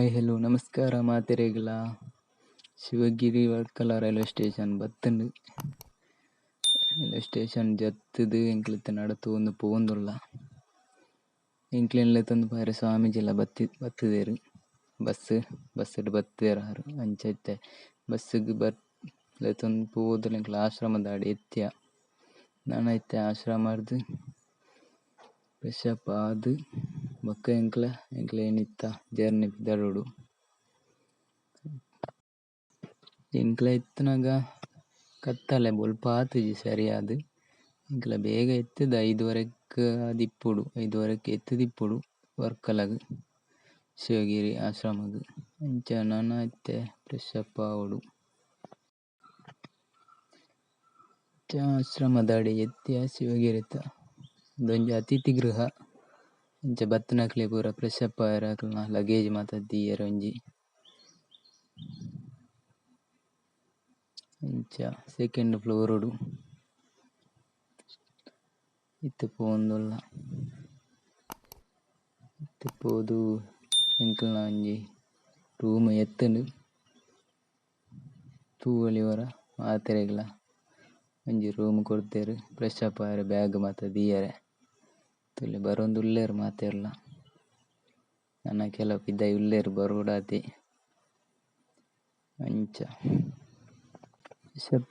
Hi hello ನಮಸ್ಕಾರ, ಮಾತೆರೆಗಳ. Sivagiri Varkala railway station ಬತ್ತುಂಡು ರೈಲ್ವೆ ಸ್ಟೇಷನ್ ಜತ್ತದು ಎಂಕ್ಲಿತ್ತ ಒಂದು ಪೋವೊಂದುಲ್ಲ. ಎಂಕ್ಲೆನ್ಲೆತ್ತೊಂದು ಪಾರೆ ಸ್ವಾಮೀಜಿಲ ಬತ್ತಿ, ಬತ್ತುದೆರ್. ಬಸ್ ಬಸ್ಸಡ್ ಬತ್ತೇರಾರು ಅಂಚತ್ತೆ. ಬಸ್ಸ್ಗ್ ಬರ್ಲೆತ್ತೊಂದು ಪೋವೊಂದುಲ್ಲ ಎಂಕ್ಲೆ ಆಶ್ರಮದ ಆಡಿ ಎತ್ತಿಯ. ನಾನು ಇತ್ತೆ ಆಶ್ರಮರ್ದ್ ಫ್ರೆಶ್ ಅಪ್ ಆದ್. ಬೊಕ ಎಂಕ್ಲೆ ಎಂಕ್ಲೆ ಏನಿತ್ತ, ಜರ್ನಿ ಪಿದಡುಡು. ಎಂಕ್ಲೆ ಇತ್ತ್ನಗ ಕತ್ತಲೆ, ಬೊಲ್ಪ ಆತುಜಿ ಸರಿಯಾದ್. ಎಂಕ್ಲೆ ಬೇಗ ಎತ್ತುದು ಐದುವರೆಗ್ ದಿಪ್ಪುಡು ಐದುವರೆಗ್ ಎತ್ತ್ ದಿಪ್ಪುಡು ವರ್ಕಲಗ್. ಶಿವಗಿರಿ ಆಶ್ರಮಗ್. ಅಂಚ ನನ ಇತ್ತೆ ಫ್ರೆಶ್ ಅಪ್ ಆವೊಡು ಆಶ್ರಮ ದಾಡೆ ಎತ್ತಿಯ ಶಿವಗಿರಿತ. ಉಂದೊಂಜಿ ಅತಿಥಿ ಗೃಹ. ಅಂಚ ಬತ್ತಿನಕ್ಲೆ ಪೂರ ಫ್ರೆಶ್ ಅಪ್ ಲಗೇಜ್ ಮಾತ ದೀಯರೆ ಒಂಜಿ ಇಂಚ ಸೆಕೆಂಡ್ ಫ್ಲೋರ್ ಡು ಇತ್ತೆ ಪೋವೊಂದುಲ್ಲ ಇತ್ತೆ ಪೋದು ಎಂಕಲ್ನ ಒಂಜಿ ರೂಮ್ ಎತ್ತುಂಡು ತೂವೊಲಿ ವರ ಮಾತೆರೆಗ್ಲ ಒಂಜಿ ರೂಮ್ ಕೊರ್ತೆರ್ ಫ್ರೆಶ್ ಅಪ್ ಬ್ಯಾಗ್ ಮಾತ ದೀಯೆರೆ ತುಲೆ ಬರೊಂದುಲ್ಲೆರ್ ಮಾತೆರ್ಲ ನನ ಕೆಲವು ಪಿದಯ್ ಉಲ್ಲೆರ್ ಬರೋಡಾತೆ. ಅಂಚ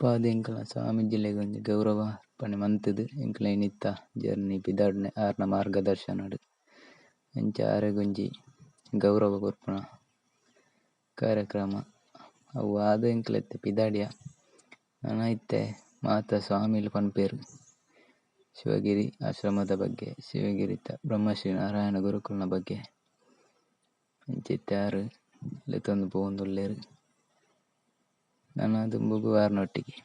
ಆದ್ ಎಂಕಲ್ನ ಸ್ವಾಮೀಜಿಲೆಗ್ ಒಂಜಿ ಗೌರವ ಅರ್ಪಣೆ ಮಂತುದು. ಎಂಕ್ಲೆ ಏನಿತ್ತ? ಜರ್ನಿ ಪಿದಾಡ್ನೆ ಆರ್ನ ಮಾರ್ಗದರ್ಶನಡ್ ಅಂಚ ಆರೆಗೊಂಜಿ ಗೌರವ ಕೊರ್ಪುನ ಕಾರ್ಯಕ್ರಮ. ಅವು ಆದ್ ಎಂಕ್ಲೆತ್ತೆ ಪಿದಾಡಿಯ ನನ ಇತ್ತೆ ಮಾತ ಸ್ವಾಮಿಲ್ ಪನ್ಪೆರ್. ಶಿವಗಿರಿ ಆಶ್ರಮದ ಬಗ್ಗೆ, ಶಿವಗಿರಿ ತ, ಬ್ರಹ್ಮಶ್ರೀ ನಾರಾಯಣ ಗುರುಕುಲ್ನ ಬಗ್ಗೆ. ಚಿತ್ತಾರು ಇತ್ತೆ ಆರ್ ಲೆತ್ತೊಂದು ಪೋವೊಂದುಲ್ಲೆರ್. ನನ ದುಂಬುಗು ಆರ್ನೊಟ್ಟಿಗೆ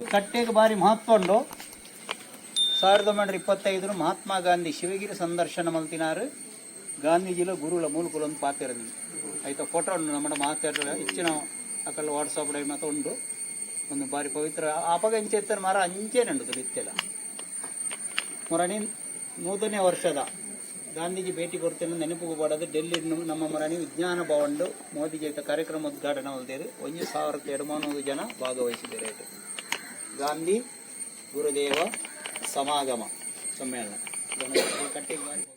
ಕಟ್ಟೆಗೆ ಬಾರಿ ಮಹತ್ವ ಉಂಡು. ಸಾವಿರದ ಒಂಬೈನೂರ ಇಪ್ಪತ್ತೈದರ ಮಹಾತ್ಮ ಗಾಂಧಿ ಶಿವಗಿರಿ ಸಂದರ್ಶನ ಮಲ್ತಿನಾರು. ಗಾಂಧೀಜಿಲ ಗುರುಳ ಮೂಲಕುಲೊಂದು ಪಾತಿರನಿ ಐತ ಫೋಟೋ ಉಂಡು ನಮ್ಮ ಮಾತಾಡ ಇಚ್ಚಿನ ವಾಟ್ಸಪ್ ಡೈ ಮಾತ ಉಂಡು ಒಂದು ಬಾರಿ ಪವಿತ್ರ ಆಪಗ ಇಂಚೆ ಎತ್ತನ ಮರ ಅಂಚೆ ಉಂಡು ಬಿತ್ತೆಲ್ಲ. ಮೊರಣಿ ನೂತನೇ ವರ್ಷದ ಗಾಂಧೀಜಿ ಭೇಟಿ ಕೊಡ್ತೇನೆ ನೆನಪು ಪಡೋದು ಡೆಲ್ಲಿ ನಮ್ಮ ಮರಣಿ ವಿಜ್ಞಾನ ಭವನ್ಡು ಮೋದಿ ಜೊತೆ ಕಾರ್ಯಕ್ರಮ ಉದ್ಘಾಟನೆ ಹೊಲ್ದೇರು ಒಂದು ಸಾವಿರದ ಎರಡು ಜನ ಭಾಗವಹಿಸಿದ್ದಾರೆ ಗಾಂಧಿ ಗುರುದೇವ ಸಮಾಗಮ ಸಮ್ಮೇಳನ. ಇದನ್ನು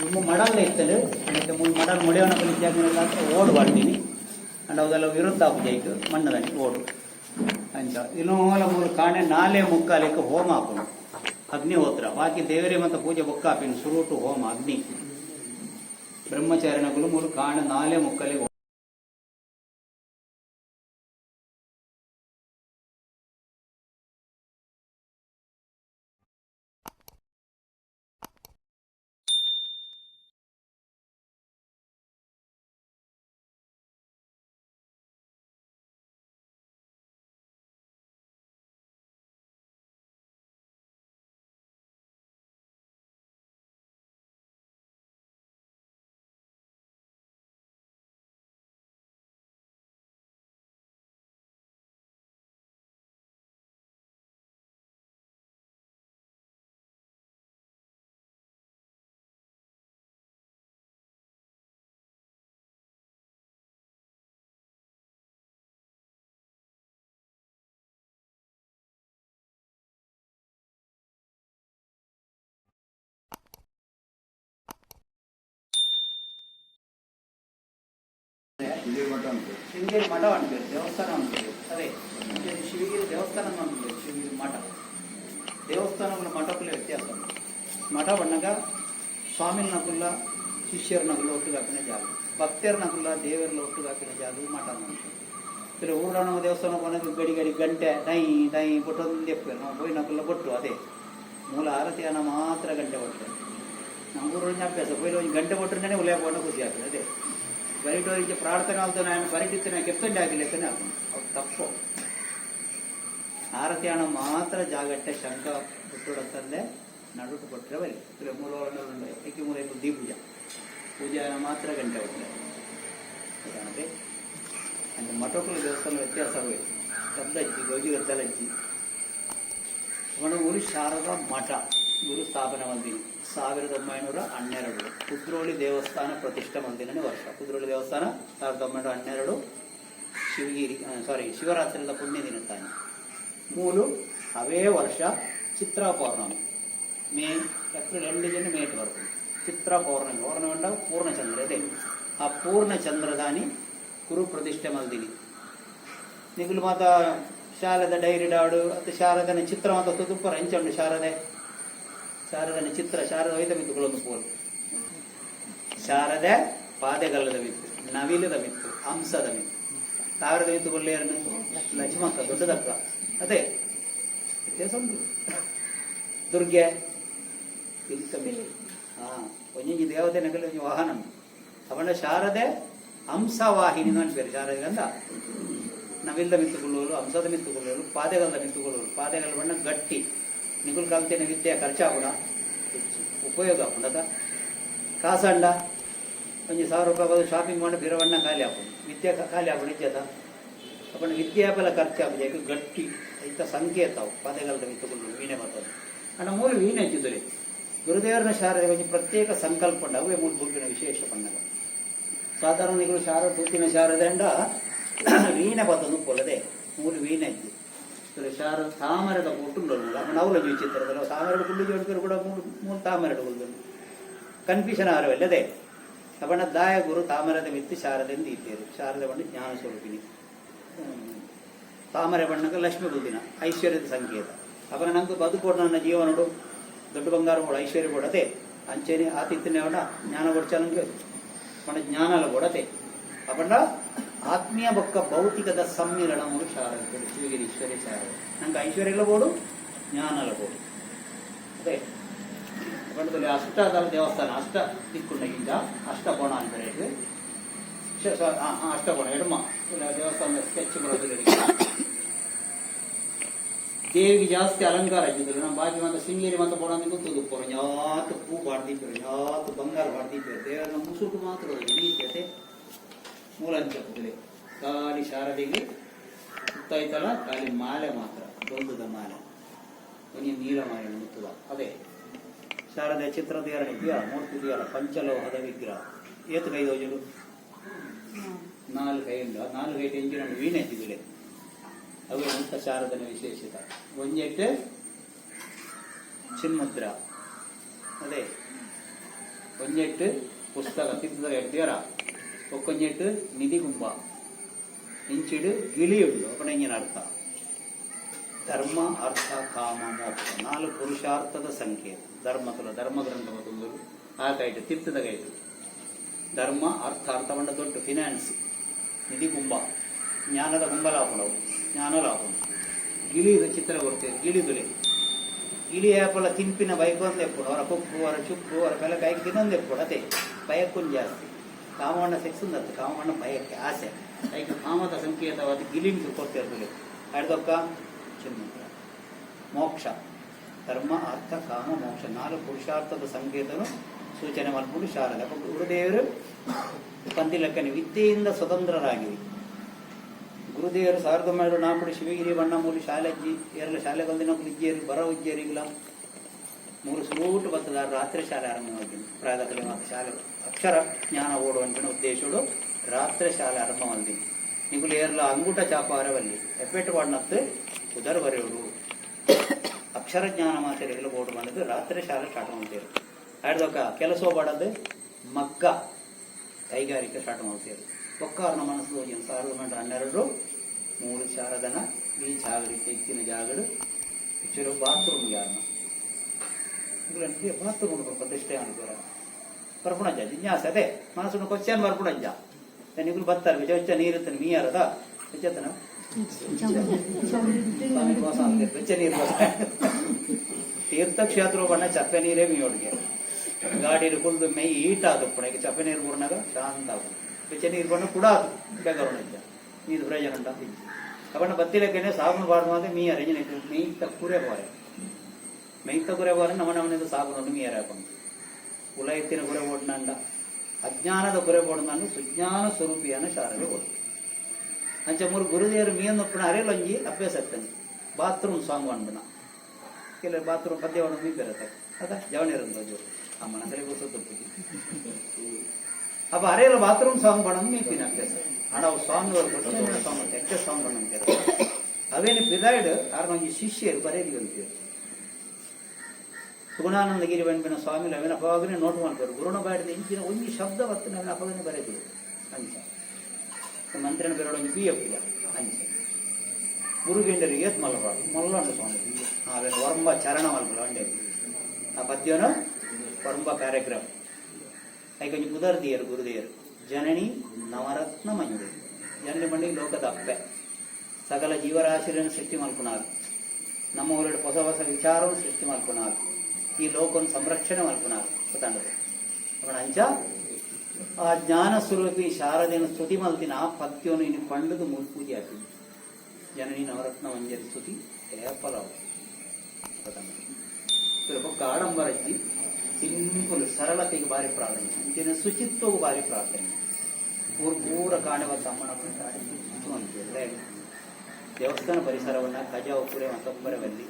ನಮ್ಮ ಮಡಲ್ ಇತ್ತಲು ಅದಕ್ಕೆ ಮುಂದೆ ಮಡಲ್ ಮುಡಿಯೋಣ ಅಂತ ಓಡು ಬಾಳ್ತೀನಿ ಅಂಡ್ ಅವೆಲ್ಲ ವಿರುದ್ಧ ಆಪುಜೈಕ್ ಮಣ್ಣದಲ್ಲಿ ಓಡು. ಅಂಚ ಇನ್ನೂಲ ಮೂರು ಕಾಣೆ ನಾಲೆ ಮುಕ್ಕಾಲಿಕ್ಕೆ ಹೋಮ ಹಾಕೋಣ. ಅಗ್ನಿಹೋತ್ರ ಬಾಕಿ ದೇವರೇ ಮತ್ತು ಪೂಜೆ ಬೊಕ್ಕ ಸುರುಟು ಹೋಮ, ಅಗ್ನಿ. ಬ್ರಹ್ಮಚಾರಿಣಗಳು ಮೂರು ಕಾಣೆ ನಾಲೆ ಮುಕ್ಕಲಿಗೆ ಶಿವಗಿರಿ ಮಠ ಅಂತೀವಿ ದೇವಸ್ಥಾನ ಅಂತೀವಿ ಅದೇ ಮತ್ತೆ ಶಿವಗಿರಿ ದೇವಸ್ಥಾನ ಅಂತೀವಿ ಶಿವಗಿರಿ ಮಠ ದೇವಸ್ಥಾನಗಳ ಮಠಕ್ಕೂ ವ್ಯತ್ಯಾಸ ಉಂಟು ಮಠ ಬಣ್ಣಗ ಸ್ವಾಮಿನಕುಲ್ಲ ಶಿಷ್ಯರನ್ನ ಒಟ್ಟುಗಾಕಿನ ಜಾಗ ಭಕ್ತರನ್ನ ದೇವರೆಲ್ಲ ಒಟ್ಟುಗಾಕಿನ ಜಾಗ ಮಠ ಅಂತ ಇಲ್ಲಿ ಊರಣ ದೇವಸ್ಥಾನ ಬಂದಾಗ ಗಡಿ ಗಡಿ ಗಂಟೆ ದೈ ದೈ ಬೊಟ್ಟೊಂದು ಎಪ್ಪು ನಾವು ಹೋಗಿ ನಕಲ್ಲ ಬೊಟ್ಟು ಅದೇ ಮೂಲ ಆರತಿಯನ್ನ ಮಾತ್ರ ಗಂಟೆ ಕೊಟ್ಟರೆ ನಮ್ಮ ಊರಲ್ಲಿ ಅಭ್ಯಾಸ ಹೋಗಿ ಒಂದು ಗಂಟೆ ಕೊಟ್ಟರೆ ಉಲಯ ಕೊಂಡು ಖುಷಿ ಆಗ್ತದೆ ಅದೇ ಬರಿಟೋರಿಗೆ ಪ್ರಾರ್ಥನೆ ಆಲ್ತು ನಾನು ಬರಿಟಿತ್ತೇನೆ ಕೆತ್ತಂಡೆ ಆಗಿಲ್ಲ ಆಗ್ತದೆ ಅದು ತಪ್ಪು ಆರತಿ ಹಣ ಮಾತ್ರ ಜಾಗಟ್ಟೆ ಶಂಕ ಬಿಟ್ಟುಡತ್ತಲ್ಲೇ ನಡುಟು ಕೊಟ್ಟರೆ ಬರಿ ಇಲ್ಲ ಮೂಲ ಏಕೆ ಮೂಲ ಬುದ್ಧಿ ಪೂಜೆ ಪೂಜೆ ಮಾತ್ರ ಗಂಟೆ ಕೊಟ್ಟರೆ ಉದಾಹರಣೆ అంటే మటొకల దేవస్థానం వ్యత్యాసాలు పెద్దజ్జి గోజి గద్దలజ్జి మన ಊರು ಶಾರದಾ ಮಠ ಗುರು ಸ್ಥಾಪನೆ ಮಂದಿನಿ ಸಾವಿರದ ಒಂಬೈನೂರ ಹನ್ನೆರಡು ಕುದ್ರೋಳಿ ದೇವಸ್ಥಾನ ಪ್ರತಿಷ್ಠೆ ಮಂದಿರನೇ ವರ್ಷ ಕುದ್ರೋಳಿ ದೇವಸ್ಥಾನ ಸಾವಿರದ ಒಂಬೈನೂರ ಹನ್ನೆರಡು ಶಿವಗಿರಿ ಸಾರಿ ಶಿವರಾತ್ರಿದ ಪುಣ್ಯ ದಿನ ತಾನೆ ಮೂಲು ಅವೇ ವರ್ಷ ಚಿತ್ರ ಪೌರ್ಣಮಿ ಮೇ ಏಪ್ರಿಲ್ ಎಂಟು ಜನ ಮೇಟ್ ಬರ್ತದೆ ಚಿತ್ರ ಪೌರ್ಣಮಿ ಪೌರ್ಣಮಿ ಉಂಡ ಪೂರ್ಣಚಂದ್ರ ಇದೆ ಆ ಪೂರ್ಣಚಂದ್ರದಾನಿ ಕುರು ಪ್ರತಿಷ್ಠೆ ಮಲ್ದಿನಿ ನಿಗುಲು ಮಾತ ಶಾರದ ಡೈರಿ ಡಾಡು ಅದು ಶಾರದನ ಚಿತ್ರ ಮಾತ ತುದುಪ್ಪರ ಹೆಂಚುಂಡು ಶಾರದೆ ಶಾರದನ ಚಿತ್ರ ಶಾರದ ಮಿತ್ತುಗಳೊಂದು ಪೋಲ್. ಶಾರದೆ ಪಾದೆಗಲ್ಲದ ಮಿತ್ತು, ನವಿಲದ ಮಿತ್ತು ಹಂಸದ ಮಿತ್ತು. ಸಾವಿರದ ಮಿತ್ತುಗೊಳ್ಳೆಯರನ್ನು ಲಕ್ಷ್ಮಕ್ಕ ದೊಡ್ಡದಕ್ಕ ಅದೇ, ವ್ಯತ್ಯಾಸ ಉಂಟು. ದುರ್ಗೆ ಹಾ ಒಂಜಿ ದೇವತೆ ನಗಲಿ ಒಂಜಿ ವಾಹನ ಅವನ ಶಾರದೆ ಹಂಸವಾಹಿನಿ ಅಂತ ಬೇರೆ. ಶಾರದೆ ಅಂದ ನವಿಲ್ದ ಮಿತ್ತುಕೊಳ್ಳೋರು ಹಂಸದ ಮಿತ್ತುಕೊಳ್ಳೋರು ಪಾದೆಗಲ್ಲದ ಮಿತ್ತುಕೊಳ್ಳೋರು ಪಾದೆಗಲ್ಲ ಬಣ್ಣ ಗಟ್ಟಿ. ನಿಗುಲ್ ಕಲ್ತಿನ ವಿದ್ಯೆ ಖರ್ಚಾಗುಣ, ಉಪಯೋಗ ಕಾಸಂಡ, ಒಂದು ಸಾವಿರ ರೂಪಾಯಿ ಬಂದು ಶಾಪಿಂಗ್ ಮಾಡಿ ಬಿರವಣ್ಣ ಖಾಲಿ ಆಗುದು ವಿದ್ಯೆ ಖಾಲಿ ಆಗುಣ ಇಜ್ಜದ ಅಪ್ಪನ ವಿದ್ಯಾಬಲ ಖರ್ಚಾಗುದು ಯಾಕೆ ಗಟ್ಟಿ ಇಂಥ ಸಂಕೇತ ಪಾದೆಗಲ್ದ ಮಿತ್ತುಕೊಳ್ಳೋರು ವೀಣೆ ಬರ್ತದೆ. ಅಣ್ಣ ಮೂರು ವೀಣೆ ಹಚ್ಚಿದ್ರಿ ಗುರುದೇವರನ ಶಾರದೆ ಒಂಜಿ ಪ್ರತ್ಯೇಕ ಸಂಕಲ್ಪ ಅವೇ ಮೂಲ ಬುಕ್ಕಿನ ವಿಶೇಷ ಪಂಡಗ ಸಾಧಾರಣ ಶಾರ ತೂತಿನ ಶಾರದಂಡ, ವೀಣೆ ಬತ್ತೊಂದು ಕೊಲ್ಲದೆ ಮೂರು ವೀಣೆ ಇದ್ದು തുലശാര താമരയുടെ കൂട്ടുണ്ടല്ലോ അങ്ങനെ അവളൊരു ചിത്രത്തിലോ താമരയുടെ പുള്ളി ചോദിച്ചാൽ കൂടെ മൂന്ന് മൂന്ന് താമരയുടെ പുള്ളിയുണ്ട് കൺഫ്യൂഷൻ ആരുമല്ല അതെ അപ്പണ ദായ ഗുരു താമരത വിത്ത് ശാരദൻ തീറ്റേത് ശാരദ പണ്ട് ജ്ഞാനസ്വരൂപിനി ತಾಮರೆ ಬಣ್ಣಕ್ಕೆ ಲಕ್ಷ್ಮಿ ಬುದ್ಧಿನ ಐಶ್ವರ್ಯದ ಸಂಕೇತ ಅಪರ ನಂಗೆ ಬದುಕೋಡ ನನ್ನ ಜೀವನಡು ದೊಡ್ಡ ಬಂಗಾರ ಕೂಡ ಐಶ್ವರ್ಯ ಕೊಡತೆ ಅಂಚೇನೆ ಆತಿಥ್ಯನೇ ಅವಡ ಜ್ಞಾನ ಕೊಡ್ಚ ನನಗೆ ಜ್ಞಾನಲ ಕೊಡತೆ ಅಪಂಡ ಆತ್ಮೀಯ ಬಕ್ಕ ಭೌತಿಕದ ಸಮ್ಮಿಲನವು ಶಾರಂತರು ಶಿವಗಿರಿ ಈಶ್ವರ್ಯ ಸಾರ ನಂಗೆ ಐಶ್ವರ್ಯ ಲಭೋಡು ಜ್ಞಾನ ಲಭೋಡು ಅದೇ. ಕನ್ನಡದಲ್ಲಿ ಅಷ್ಟಾದ ದೇವಸ್ಥಾನ, ಅಷ್ಟ ತಿಕ್ಕೊಂಡ ಈಗ ಅಷ್ಟಕೋಣ ಅಂತ ಹೇಳಿದ್ವಿ. ಅಷ್ಟಕೋಣ ಎಡಮ. ದೇವಸ್ಥಾನ ಸ್ಕೆಚ್ ಬರೋದಿಲ್ಲ ದೇವಿಗೆ ಜಾಸ್ತಿ ಅಲಂಕಾರ ಇದ್ದಿದ್ರು ನಮ್ಮ ಬಾಕಿ ಮತ್ತು ಸಿಂಗೇರಿ ಮತ್ತು ಬೋಣ ಅಂತ ಗೊತ್ತು ಯಾತು ಹೂ ಬಾಡ್ದಿದ್ರು ಯಾತು ಬಂಗಾರ ಬಾಡ್ದಿದ್ರು ದೇವರ ಮುಸುಕು ಮಾತ್ರ ಈ ಕತೆ ಮೂಲಂಚ ಕುದುರೆ ಖಾಲಿ ಶಾರದೆಗೆ ಸುತ್ತಾಯ್ತಲ್ಲ, ಖಾಲಿ ಮಾಲೆ ಮಾತ್ರ ದೊಡ್ಡದ ಮಾಲೆ. ಕೊನೆಯ ನೀಲ ಮಾಲೆ ಮುತ್ತುದ ಅದೇ. ಶಾರದೆ ಚಿತ್ರದ ಎರಡು ಇದೆಯಾ ಮೂರ್ತಿ ಇದೆಯಲ್ಲ ಪಂಚಲೋಹದ ವಿಗ್ರಹ. ಏತು ಕೈ ದೋಜರು ನಾಲ್ಕು ಐದು ನಾಲ್ಕು ಐದು ಇಂಚಿನ ವೀಣೆ ಇದ್ದಿದ್ರೆ ಅವು ಅಂತ ಶಾರದನ ವಿಶೇಷತ? ಒಂಜೆಟ್ಟು ಚಿನ್ಮುದ್ರ. ಅದೇ. ಒಂಜೆಟ್ಟು ಪುಸ್ತಕ ತಿದ್ದ ಎಡ್ದಿಯರ ಒಕ್ಕೊಂಜೆಟ್ಟು ನಿಧಿ ಗುಂಬ ഇഞ്ചിട് ഗിളിയുള്ളു ಅಪಣ ಇಂಜಿನ ಅರ್ಥ. ಧರ್ಮ, ಅರ್ಥ, ಕಾಮ, ಮೋಕ್ಷ. ನಾಲ್ಕು ಪುರುಷಾರ್ಥದ ಸಂಕೇತ. ಧರ್ಮತುಲ ಧರ್ಮ ಗ್ರಂಥ ಒಂದು ಆ ಕೈಟು, ತಿರ್ತದ ಕೈಟು. ಧರ್ಮ, ಅರ್ಥ ಅರ್ಥ ಬಂಡ ದೊಡ್ಡ ಫಿನಾನ್ಸ್ ನಿಧಿ ಕುಂಭ ಜ್ಞಾನದ ಕುಂಭಲಾಪಣವು ಜ್ಞಾನಲಾಪಣ. ಗಿಳಿದ ಚಿತ್ರ ಕೊಡ್ತೇವೆ. ಗಿಳಿದುಲೆ ಗಿಳಿ ಆಪಲ ತಿಂಪಿನ ಬೈಕೊಂದು ಎಪ್ಪುಡು ಅವರ ಕೊಪ್ಪು ಅವರ ಚುಪ್ಪು ಅವರ ಬೆಲೆ ಭಯಕ್ಕೊಂದು ಜಾಸ್ತಿ. ಕಾಮಣ್ಣ ಸೆಕ್ಸುಂದತ್ತು ಕಾಮಣ್ಣ ಭಯಕ್ಕೆ ಆಸೆ. ಲೈಕ್ ಕಾಮದ ಸಂಕೇತವಾದ ಗಿಲಿಂಗ್ ಕೊಡ್ತಿರ್ತದೆ ಹಿಡ್ದೊಕ್ಕ ಚಿನ್ಮಂತ್ರ ಮೋಕ್ಷ. ಧರ್ಮ, ಅರ್ಥ, ಕಾಮ, ಮೋಕ್ಷ. ನಾಲ್ಕು ಪುರುಷಾರ್ಥದ ಸಂಕೇತನು ಸೂಚನೆ ಮಾಡಿಕೊಂಡು ಶಾರದ ಗುರುದೇವರು ಪಂದಿಲಕ್ಕನೆ ವಿದ್ಯೆಯಿಂದ ಸ್ವತಂತ್ರರಾಗಿವೆ ಗುರುದೇವರು ಸಾವಿರದ ಒಂಬೈನೂರ ನಾಲ್ಕು ಶಿವಗಿರಿ ಬಣ್ಣ ಮೂರು ಶಾಲೆಜ್ಜಿ ಎರಡು ಶಾಲೆಗಲ್ದಿನ ಇಜ್ಜೇರಿ ಬರ ಉಜ್ಜೇರಿಗಳ ಮೂರು ಸೂಟು ಬರ್ತದ ರಾತ್ರಿ ಶಾಲೆ ಆರಂಭವಾಗಿದೆ ಪ್ರಾಯದಲ್ಲಿ ಮಾತ್ರ ಶಾಲೆ ಅಕ್ಷರ ಜ್ಞಾನ ಓಡುವಂತ ಉದ್ದೇಶಗಳು ರಾತ್ರಿ ಶಾಲೆ ಆರಂಭವಾಗಿದೆ ನಿಗುಲು ಏರ್ಲ ಅಂಗೂಟ ಚಾಪಾರವಲ್ಲಿ. ಎಫೆಕ್ಟ್ ಬಣ್ಣತ್ತು ಉದರ ಬರೆಯುವುದು ಅಕ್ಷರ ಜ್ಞಾನ ಮಾತೆರೆಗಳು ಓಡು ಬಂದದ್ದು ರಾತ್ರಿ ಶಾಲೆ ಸ್ಟಾರ್ಟ್ ಮಾಡ್ತೀರಿ ಹಿಡ್ದೊಕ್ಕ ಕೆಲಸ ಮಾಡೋದು ಮಗ್ಗ ಕೈಗಾರಿಕೆ ಸ್ಟಾರ್ಟ್ ಮಾಡ್ತೀರಿ ಒಕ್ಕಾರನ ಮನಸ್ಸು ಏನು ಸಾವಿರದ ಗಂಟೆ ಹನ್ನೆರಡು, ಮೂರು ಶಾರದನ, ಈ ಜಾಗರಿಕೆ ಹೆಚ್ಚಿನ ಜಾಗಡು ಹೆಚ್ಚಿರೋ ಬಾತ್ರೂಮ್ ಯಾರನ್ನ ಬಾತ್ರೂಮ್ ಪ್ರತಿಷ್ಠೆ ಅನುಕೂಲ. ಬರ್ಪುಣಜ್ಜ ಜಿಜ್ಞಾಸೆ ಅದೇ ಮನಸ್ಸನ್ನು ಕ್ವಶನ್ ಬರ್ಪುಣಜ್ಜ ನಿಗುಲು ಬರ್ತಾರೆ ವಿಜಯ ವಿಚ ನೀರಿರ್ತಾನೆ ಮೀ ಯಾರದ ವಿಚತನ ಸ್ವಾಮಿ ವಾಸ ಅಂತ ಬೆಚ್ಚ ನೀರು ತೀರ್ಥಕ್ಷೇತ್ರ ಬಣ್ಣ ಚಪ್ಪೆ ನೀರೇ ಮೀಯೊಳಗೆ ಗಾಡಿ ಕುಲ್ದು ಮೈ ಈಟ್ ಆದಪ್ಪಣ ಈಗ ಚಪ್ಪೆ ನೀರು ಬurnag ಶಾಂತ ಆಗ ಬೆಚ್ಚ ನೀರು ಬಣ್ಣ ಕೂಡ ಅದು ಬೇಗವಣಜ್ಜ ನೀರು ಪ್ರಯೋಜನ ಉಂಟ ಅವಣ್ಣ ಬತ್ತಿಲಕ್ಕೇನೆ ಸಾಬೂನು ಬಾರ್ದು ಅಂದ್ರೆ ಮೀ ಅರೇಂಜ್ ಮೇಯ್ತ ಕುರೆ ಬಾರೆ ಮೇಯ್ತ ಕುರೆ ಬಾರೆ ನಮ್ಮನವನಿಂದ ಸಾಬೂನು ಮೀ ಹಾಕೊಂಡು ಕುಲ ಎತ್ತಿನ ಕುರೆ ಓಡ್ನಂಡ ಅಜ್ಞಾನದ ಕುರೆ ಓಡ್ನನ್ನು ಸುಜ್ಞಾನ ಸ್ವರೂಪಿಯನ್ನು ಶಾರದೆ ಓಡು. ಅಂಚ ಮೂರು ಗುರುದೇವರು ಮೀನು ಒಪ್ಪಣ ಅರೆಲೊಂಜಿ ಅಭ್ಯಾಸ ಆಗ್ತಾನೆ ಬಾತ್ರೂಮ್ ಸಾಂಗ್ ಅನ್ಬಣ ಇಲ್ಲ ಬಾತ್ರೂಮ್ ಪದ್ಯ ಒಣ ಮೀ ಬೇರೆ ಅದ ಜವನಿರಂದು ಅಮ್ಮನ ಕಡೆ ಗೊತ್ತು ಅಪ್ಪ ಅರೆಯಲ್ಲ ಬಾತ್ರೂಮ್ ಸಾಂಗ್ ಬಣ್ಣ ಮೀಪಿನ ಅಭ್ಯಾಸ. ಹಣ ಅವು ಸಾಂಗ್ ಸಾಂಗ್ ಎಕ್ಕೆ ಸಾಂಗ್ ಬಣ್ಣ ಅವೇನು ಪಿದಾಯ್ಡ್ ಕಾರಣ ಶಿಷ್ಯರು ಬರೆಯಲಿ ಅಂತೀವಿ ಸುಗುಣಾನಂದಗಿರಿ ಬಂಡಿನ ಸ್ವಾಮಿ ಅವೇನ ಅಪವಾಗನೆ ನೋಟ್ ಮಾಡ್ತಾರೆ. ಗುರುಣ ಬಾಡಿದ ಇಂಚಿನ ಒಂಜಿ ಶಬ್ದ ಹೊತ್ತು ಅವನ ಅಪವಾಗನೆ ಬರೆದಿರು ಅಂಚ. ಮಂತ್ರಿನ ಬೇರೆ ಒಂದು ಪಿ ಎಫ್ ಅಂಚ. ಗುರುಗೆಂಡರು ಏತ್ ಮಲ್ಲಬಾರ್ದು ಸ್ವಾಮಿ. ಅವೇನು ವರ್ಮ ಚರಣ ಮಲ್ಪಲ ಅಂಡೆ. ಆ ಪದ್ಯನ ವರ್ಮ ಪ್ಯಾರಾಗ್ರಾಫ್ ಐ ಕೊಂಚ ಕುದರ್ದಿಯರು, ಗುರುದೇಯರು. ಜನನಿ ನವರತ್ನ ಮಂಜು. ಜನನಿ ಮಂಡಿ ಲೋಕದ ಅಪ್ಪೆ. ಸಕಲ ಜೀವರಾಶಿಯನ್ನು ಸೃಷ್ಟಿ ಮಲ್ಪುನಾರು ನಮ್ಮ ಊರಲ್ಲಿ ಹೊಸ ಹೊಸ ವಿಚಾರವನ್ನು ಸೃಷ್ಟಿ ಮಲ್ಪುನಾರು ಈ ಲೋಕವನ್ನು ಸಂರಕ್ಷಣೆ ಗೊತ್ತಾಂಡದು ಅವನ ಅಂಚ ಆ ಜ್ಞಾನ ಸ್ವರೂಪಿ ಶಾರದೆಯನ್ನು ಸ್ತುತಿ ಮಲ್ತಿನ ಆ ಪದ್ಯವನ್ನು ಇನ್ನು ಪಂಡದು ಮೂಲ ಪೂಜೆ ಆಗ್ತದೆ. ಜನನಿ ನವರತ್ನ ಮಂಜರಿ ಸ್ತುತಿ ಸ್ವಲ್ಪ ಆಡಂಬರ ಇದ್ದಿ, ಸಿಂಪಲ್ ಸರಳತೆಗೆ ಭಾರಿ ಪ್ರಾರ್ಥನೆ. ಅಂತಿನ ಶುಚಿತ್ವವು ಭಾರಿ ಪ್ರಾರ್ಥನೆ. ಪೂರ್ ಪೂರ ಕಾಣುವ ತಮ್ಮನ ಅಂತೇಳಿ ದೇವಸ್ಥಾನ ಪರಿಸರವನ್ನ ಕಜ ಒಪ್ಪುರೆ ಮತ್ತೊಬ್ಬರವಲ್ಲಿ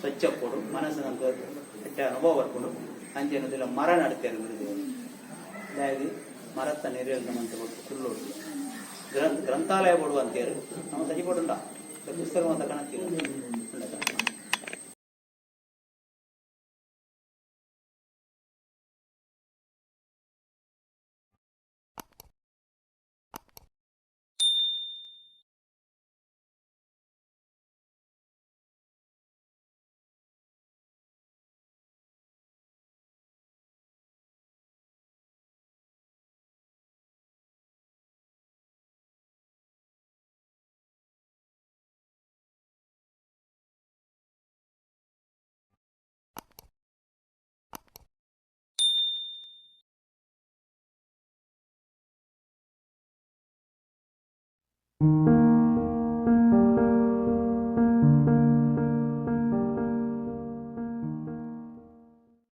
ಸ್ವಚ್ಛ ಕೊಡು ಮನಸ್ಸನ್ನು ಕೆಟ್ಟ ಅನುಭವ ಬರ್ಕೊಂಡು ಅಂಜನದಿಲ್ಲ ಮರ ನಡ್ತೇನೆ ಗುರುದೇವರು ಅದಾಗಿ ಮರತ್ತ ನೆರೆಯಲ್ದ ಮಂತ ಕೊಟ್ಟು ಕುಲ್ಲೋಡು ಗ್ರಂಥ ಗ್ರಂಥಾಲಯ ಅಂತೇಳಿ ನಮ್ಮ ಸಜಿ ಕೊಡಲ್ಲ ಪುಸ್ತಕ ಅಂತ ಕಾಣುತ್ತಿಲ್ಲ.